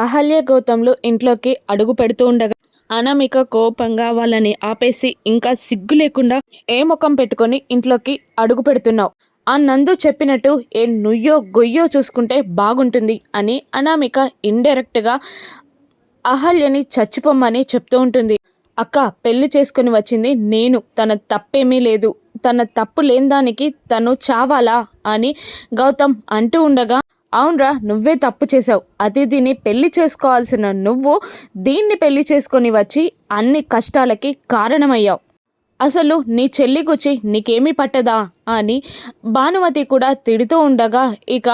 అహల్య గౌతమ్లు ఇంట్లోకి అడుగు పెడుతూ ఉండగా అనామిక కోపంగా వాళ్ళని ఆపేసి ఇంకా సిగ్గు లేకుండా ఏ ముఖం పెట్టుకొని ఇంట్లోకి అడుగు పెడుతున్నావు? ఆ నందు చెప్పినట్టు ఏ నుయ్యో గొయ్యో చూసుకుంటే బాగుంటుంది అని అనామిక ఇండైరెక్ట్గా అహల్యని చచ్చిపోమ్మని చెప్తూ ఉంటుంది. అక్క పెళ్ళి చేసుకుని వచ్చింది నేను. తన తప్పేమీ లేదు. తన తప్పు లేని దానికి తను చావాలా? అని గౌతమ్ అంటూ ఉండగా అవునరా నువ్వే తప్పు చేసావు అతిథిని పెళ్ళి చేసుకోవాల్సిన నువ్వు దీన్ని పెళ్ళి చేసుకొని వచ్చి అన్ని కష్టాలకి కారణమయ్యావు. అసలు నీ చెల్లి గుచ్చి నీకేమీ పట్టదా అని భానుమతి కూడా తిడుతూ ఉండగా ఇక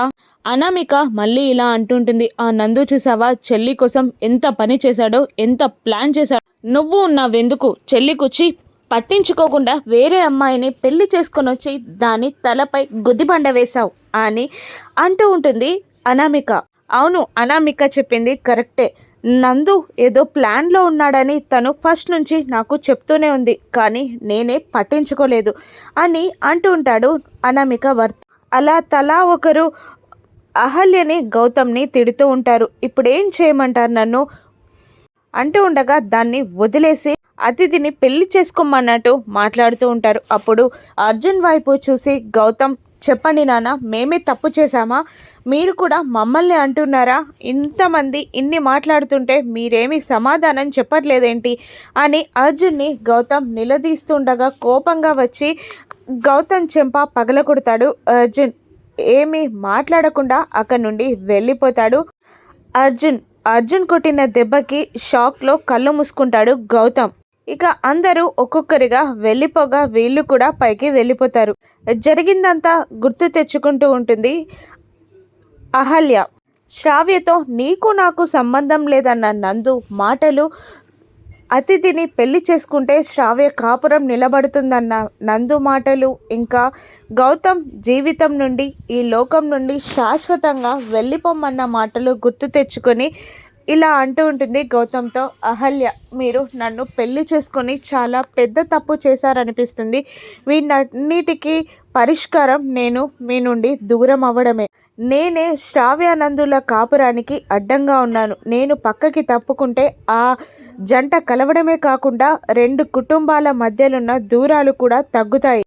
అనామిక మళ్ళీ ఇలా అంటుంటుంది ఆ నందు చూసావా చెల్లి కోసం ఎంత పని చేశాడో ఎంత ప్లాన్ చేశాడో. నువ్వు ఉన్నావెందుకు? చెల్లికొచ్చి పట్టించుకోకుండా వేరే అమ్మాయిని పెళ్ళి చేసుకొని వచ్చి దాని తలపై గుద్దిబండ వేశావు అని అంటూ ఉంటుంది అనామిక. అవును అనామిక చెప్పింది కరెక్టే. నందు ఏదో ప్లాన్లో ఉన్నాడని తను ఫస్ట్ నుంచి నాకు చెప్తూనే ఉంది కానీ నేనే పట్టించుకోలేదు అని అంటూ ఉంటాడు అనామిక వర్త్. అలా తలా ఒకరు అహల్యని గౌతమ్ని తిడుతూ ఉంటారు. ఇప్పుడు ఏం చేయమంటారు నన్ను? అంటూ ఉండగా దాన్ని వదిలేసి అతిథిని పెళ్ళి చేసుకోమన్నట్టు మాట్లాడుతూ ఉంటారు. అప్పుడు అర్జున్ వైపు చూసి గౌతమ్ చెప్పండి నాన్న మేమే తప్పు చేశామా? మీరు కూడా మమ్మల్ని అంటున్నారా? ఇంతమంది ఇన్ని మాట్లాడుతుంటే మీరేమీ సమాధానం చెప్పట్లేదేంటి? అని అర్జున్ని గౌతమ్ నిలదీస్తుండగా కోపంగా వచ్చి గౌతమ్ చెంప పగలకొడతాడు అర్జున్ ఏమీ మాట్లాడకుండా అక్కడి నుండి వెళ్ళిపోతాడు. అర్జున్ అర్జున్ కొట్టిన దెబ్బకి షాక్లో కళ్ళు మూసుకుంటాడు గౌతమ్. ఇక అందరూ ఒక్కొక్కరిగా వెళ్ళిపోగా వీళ్ళు కూడా పైకి వెళ్ళిపోతారు. జరిగిందంతా గుర్తు తెచ్చుకుంటూ ఉంటుంది. అహల్య శ్రావ్యతో నీకు నాకు సంబంధం లేదన్న నందు మాటలు అతిథిని పెళ్ళి చేసుకుంటే శ్రావ్య కాపురం నిలబడుతుందన్న నందు మాటలు ఇంకా గౌతమ్ జీవితం నుండి ఈ లోకం నుండి శాశ్వతంగా వెళ్ళిపోమన్న మాటలు గుర్తు తెచ్చుకొని ఇలా అంటూ ఉంటుంది గౌతమ్తో అహల్య మీరు నన్ను పెళ్ళి చేసుకొని చాలా పెద్ద తప్పు చేశారనిపిస్తుంది. వీటన్నిటికీ పరిష్కారం నేను మీ నుండి దూరం అవ్వడమే. నేనే శ్రావ్యానందుల కాపురానికి అడ్డంగా ఉన్నాను. నేను పక్కకి తప్పుకుంటే ఆ జంట కలవడమే కాకుండా రెండు కుటుంబాల మధ్యలున్న దూరాలు కూడా తగ్గుతాయి.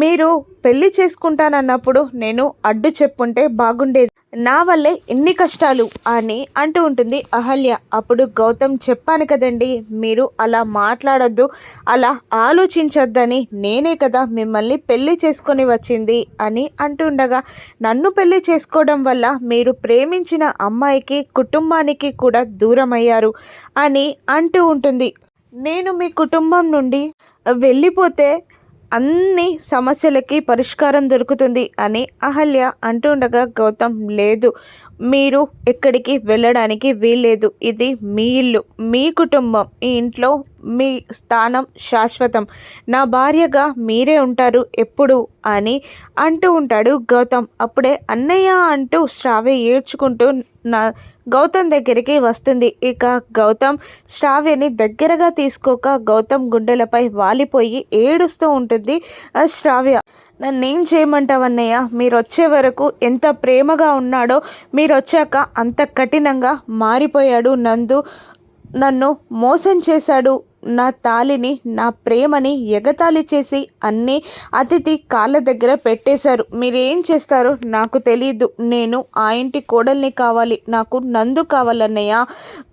మీరు పెళ్ళి చేసుకుంటానన్నప్పుడు నేను అడ్డు చెప్పుంటే బాగుండేది. నా వల్లే ఎన్ని కష్టాలు అని అంటూ ఉంటుంది అహల్య. అప్పుడు గౌతమ్ చెప్పాను కదండి మీరు అలా మాట్లాడొద్దు అలా ఆలోచించొద్దని నేనే కదా మిమ్మల్ని పెళ్ళి చేసుకొని వచ్చింది అని అంటుండగా నన్ను పెళ్ళి చేసుకోవడం వల్ల మీరు ప్రేమించిన అమ్మాయికి కుటుంబానికి కూడా దూరం అయ్యారు అని అంటూ ఉంటుంది. నేను మీ కుటుంబం నుండి వెళ్ళిపోతే అన్ని సమస్యలకి పరిష్కారం దొరుకుతుంది అని అహల్య అంటుండగా గౌతమ్ లేదు మీరు ఎక్కడికి వెళ్ళడానికి వీల్లేదు. ఇది మీ ఇల్లు మీ కుటుంబం ఈ ఇంట్లో మీ స్థానం శాశ్వతం. నా భార్యగా మీరే ఉంటారు ఎప్పుడు? అని అంటూ ఉంటాడు గౌతమ్. అప్పుడే అన్నయ్య అంటూ శ్రావ్య ఏడ్చుకుంటూ నా గౌతమ్ దగ్గరికి వస్తుంది. ఇక గౌతమ్ శ్రావ్యని దగ్గరగా తీసుకోక గౌతమ్ గుండెలపై వాలిపోయి ఏడుస్తూ ఉంటుంది. శ్రావ్య నన్నేం చేయమంటావన్నయ్య మీరు వచ్చే వరకు ఎంత ప్రేమగా ఉన్నాడో మీరు వచ్చాక అంత కఠినంగా మారిపోయాడు నందు. నన్ను మోసం చేశాడు నా తాలిని నా ప్రేమని ఎగతాళి చేసి అన్నీ అతిథి కాళ్ళ దగ్గర పెట్టేశారు. మీరేం చేస్తారో? నాకు తెలియదు నేను ఆ ఇంటి కోడల్ని కావాలి. నాకు నందు కావాలన్నయ్య.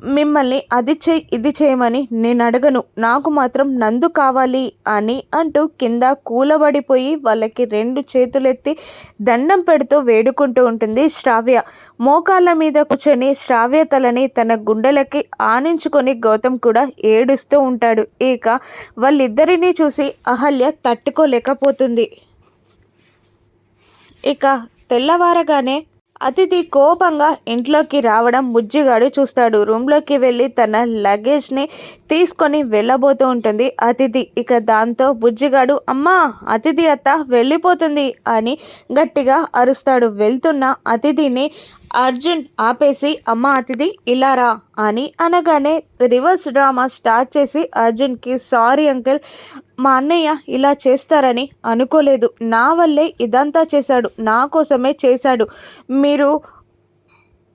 మిమ్మల్ని అది చేయి ఇది చేయమని నేను అడగను. నాకు మాత్రం నందు కావాలి అని అంటూ కింద కూలబడిపోయి వాళ్ళకి రెండు చేతులెత్తి దండం పెడుతూ వేడుకుంటూ ఉంటుంది శ్రావ్య. మోకాళ్ళ మీద కూర్చొని శ్రావ్య తలని తన గుండెలకి ఆనించుకొని గౌతమ్ కూడా ఏడుస్తూ ఉంటాడు. ఇక వాళ్ళిద్దరినీ చూసి అహల్య తట్టుకోలేకపోతుంది. ఇక తెల్లవారగానే అతిథి కోపంగా ఇంట్లోకి రావడం బుజ్జిగాడు చూస్తాడు. రూమ్లోకి వెళ్ళి తన లగేజ్ని తీసుకొని వెళ్ళబోతూ ఉంటుంది అతిథి. ఇక దాంతో బుజ్జిగాడు అమ్మా అతిథి అత్త వెళ్ళిపోతుంది అని గట్టిగా అరుస్తాడు. వెళ్తున్న అతిథిని అర్జున్ ఆపేసి అమ్మ అతిథి ఇలా రా అని అనగానే రివర్స్ డ్రామా స్టార్ట్ చేసి అర్జున్కి సారీ అంకిల్ మా అన్నయ్య ఇలా చేస్తారని అనుకోలేదు. నా వల్లే ఇదంతా చేశాడు. నా కోసమే చేశాడు. మీరు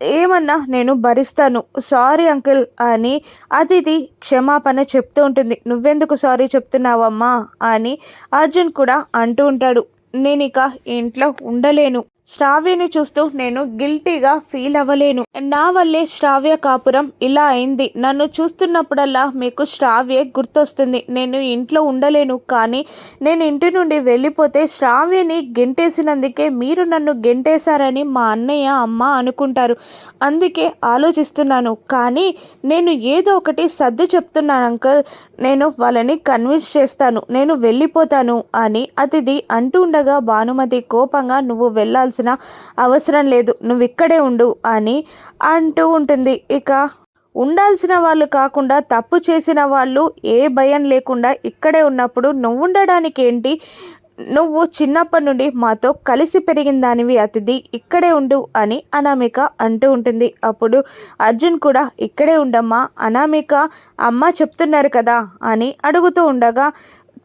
ఏమన్నా నేను భరిస్తాను. సారీ అంకిల్ అని అతిథి క్షమాపణ చెప్తూ ఉంటుంది. నువ్వెందుకు సారీ చెప్తున్నావమ్మా అని అర్జున్ కూడా అంటూ ఉంటాడు. నేను ఇక ఇంట్లో ఉండలేను. శ్రావ్యని చూస్తూ నేను గిల్టీగా ఫీల్ అవ్వలేను. నా వల్లే శ్రావ్య కాపురం ఇలా అయింది. నన్ను చూస్తున్నప్పుడల్లా మీకు శ్రావ్య గుర్తొస్తుంది. నేను ఇంట్లో ఉండలేను కానీ నేను ఇంటి నుండి వెళ్ళిపోతే శ్రావ్యని గెంటేసినందుకే మీరు నన్ను గెంటేశారని మా అన్నయ్య అమ్మ అనుకుంటారు. అందుకే ఆలోచిస్తున్నాను. కానీ నేను ఏదో ఒకటి సర్ది చెప్తున్నాను అంకుల్. నేను వాళ్ళని కన్విన్స్ చేస్తాను. నేను వెళ్ళిపోతాను అని అతిథి అంటూ ఉండగా భానుమతి కోపంగా నువ్వు వెళ్ళాల్సి వెళ్ళాల్సిన అవసరం లేదు. నువ్వు ఇక్కడే ఉండు అని అంటూ ఉంటుంది. ఇక ఉండాల్సిన వాళ్ళు కాకుండా తప్పు చేసిన వాళ్ళు ఏ భయం లేకుండా ఇక్కడే ఉన్నప్పుడు నువ్వు ఉండడానికి ఏంటి? నువ్వు చిన్నప్పటి నుండి మాతో కలిసి పెరిగిన దానివి అతిథి. ఇక్కడే ఉండు అని అనామిక అంటూ ఉంటుంది. అప్పుడు అర్జున్ కూడా ఇక్కడే ఉండమ్మా అనామిక అమ్మ చెప్తున్నారు కదా అని అడుగుతూ ఉండగా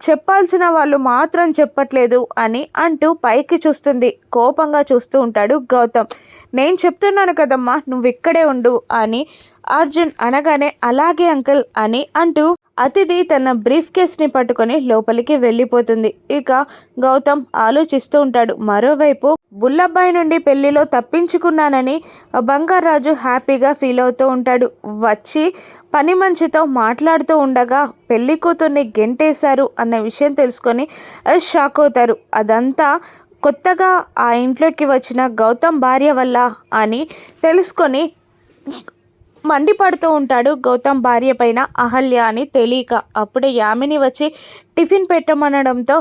చెప్పాల్సిన వాళ్ళు మాత్రం చెప్పట్లేదు అని అంటూ పైకి చూస్తుంది. కోపంగా చూస్తూ ఉంటాడు గౌతమ్. నేను చెప్తున్నాను కదమ్మా నువ్వు ఇక్కడే ఉండు అని అర్జున్ అనగానే అలాగే అంకుల్ అని అంటూ అతిథి తన బ్రీఫ్ కేస్ని పట్టుకొని లోపలికి వెళ్ళిపోతుంది. ఇక గౌతమ్ ఆలోచిస్తూ ఉంటాడు మరోవైపు బుల్లబ్బాయి నుండి పెళ్ళిలో తప్పించుకున్నానని బంగారాజు హ్యాపీగా ఫీల్ అవుతూ ఉంటాడు. వచ్చి పని మంచితో మాట్లాడుతూ ఉండగా పెళ్ళి కూతుర్ని గెంటేశారు అన్న విషయం తెలుసుకొని షాక్ అవుతారు. అదంతా కొత్తగా ఆ ఇంట్లోకి వచ్చిన గౌతమ్ భార్య వల్ల అని తెలుసుకొని మండిపడుతూ ఉంటాడు గౌతమ్ భార్య పైన అహల్య అని తెలియక. అప్పుడే యామిని వచ్చి టిఫిన్ పెట్టమనడంతో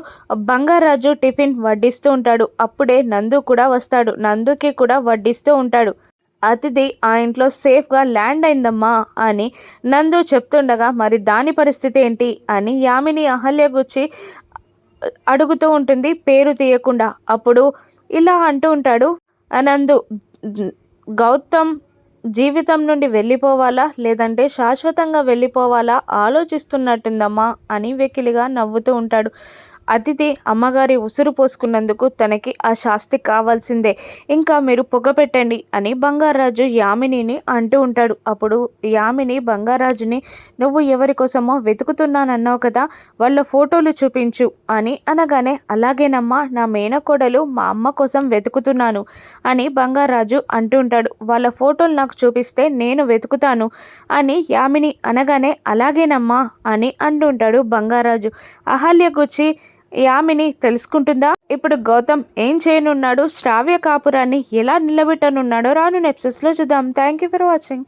బంగారాజు టిఫిన్ వడ్డిస్తూ ఉంటాడు. అప్పుడే నందు కూడా వస్తాడు. నందుకి కూడా వడ్డిస్తూ ఉంటాడు. అతిథి ఆ ఇంట్లో సేఫ్గా ల్యాండ్ అయిందమ్మా అని నందు చెప్తుండగా మరి దాని పరిస్థితి ఏంటి? అని యామిని అహల్య గుచ్చి అడుగుతూ ఉంటుంది పేరు తీయకుండా. అప్పుడు ఇలా అంటూ ఉంటాడు నందు గౌతమ్ జీవితం నుండి వెళ్ళిపోవాలా? లేదంటే శాశ్వతంగా వెళ్ళిపోవాలా? ఆలోచిస్తున్నట్టుందమ్మా అని వెకిలిగా నవ్వుతూ ఉంటాడు. అతిథి అమ్మగారి ఉసురు పోసుకున్నందుకు తనకి ఆ శాస్తి కావాల్సిందే. ఇంకా మీరు పొగ పెట్టండి అని బంగారాజు యామినిని అంటూ ఉంటాడు. అప్పుడు యామిని బంగారాజుని నువ్వు ఎవరి కోసమో వెతుకుతున్నానన్నావు కదా వాళ్ళ ఫోటోలు చూపించు అని అనగానే అలాగేనమ్మా నా మేనకోడలు మా అమ్మ కోసం వెతుకుతున్నాను అని బంగారాజు అంటూ ఉంటాడు. వాళ్ళ ఫోటోలు నాకు చూపిస్తే నేను వెతుకుతాను అని యామిని అనగానే అలాగేనమ్మా అని అంటుంటాడు బంగారాజు. అహల్య గుచ్చి యామిని తెలుసుకుంటుందా? ఇప్పుడు గౌతమ్ ఏం చేయనున్నాడు? శ్రావ్య కాపురాన్ని ఎలా నిలబెట్టనున్నాడో రాను నెప్సెస్లో చూద్దాం. Thank you for watching